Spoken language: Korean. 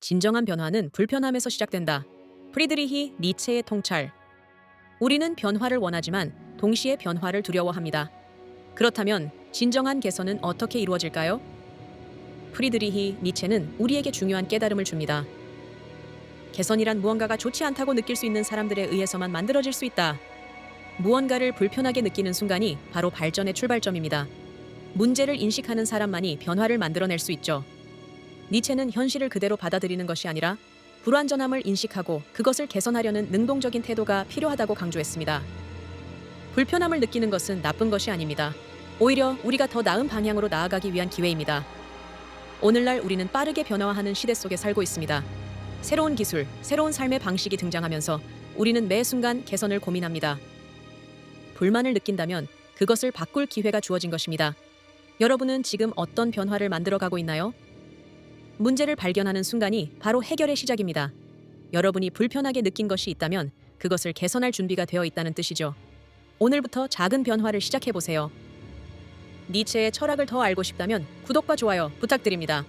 진정한 변화는 불편함에서 시작된다. 프리드리히 니체의 통찰. 우리는 변화를 원하지만 동시에 변화를 두려워합니다. 그렇다면 진정한 개선은 어떻게 이루어질까요? 프리드리히 니체는 우리에게 중요한 깨달음을 줍니다. 개선이란 무언가가 좋지 않다고 느낄 수 있는 사람들에 의해서만 만들어질 수 있다. 무언가를 불편하게 느끼는 순간이 바로 발전의 출발점입니다. 문제를 인식하는 사람만이 변화를 만들어낼 수 있죠. 니체는 현실을 그대로 받아들이는 것이 아니라 불완전함을 인식하고 그것을 개선하려는 능동적인 태도가 필요하다고 강조했습니다. 불편함을 느끼는 것은 나쁜 것이 아닙니다. 오히려 우리가 더 나은 방향으로 나아가기 위한 기회입니다. 오늘날 우리는 빠르게 변화하는 시대 속에 살고 있습니다. 새로운 기술, 새로운 삶의 방식이 등장하면서 우리는 매 순간 개선을 고민합니다. 불만을 느낀다면 그것을 바꿀 기회가 주어진 것입니다. 여러분은 지금 어떤 변화를 만들어가고 있나요? 문제를 발견하는 순간이 바로 해결의 시작입니다. 여러분이 불편하게 느낀 것이 있다면 그것을 개선할 준비가 되어 있다는 뜻이죠. 오늘부터 작은 변화를 시작해 보세요. 니체의 철학을 더 알고 싶다면 구독과 좋아요 부탁드립니다.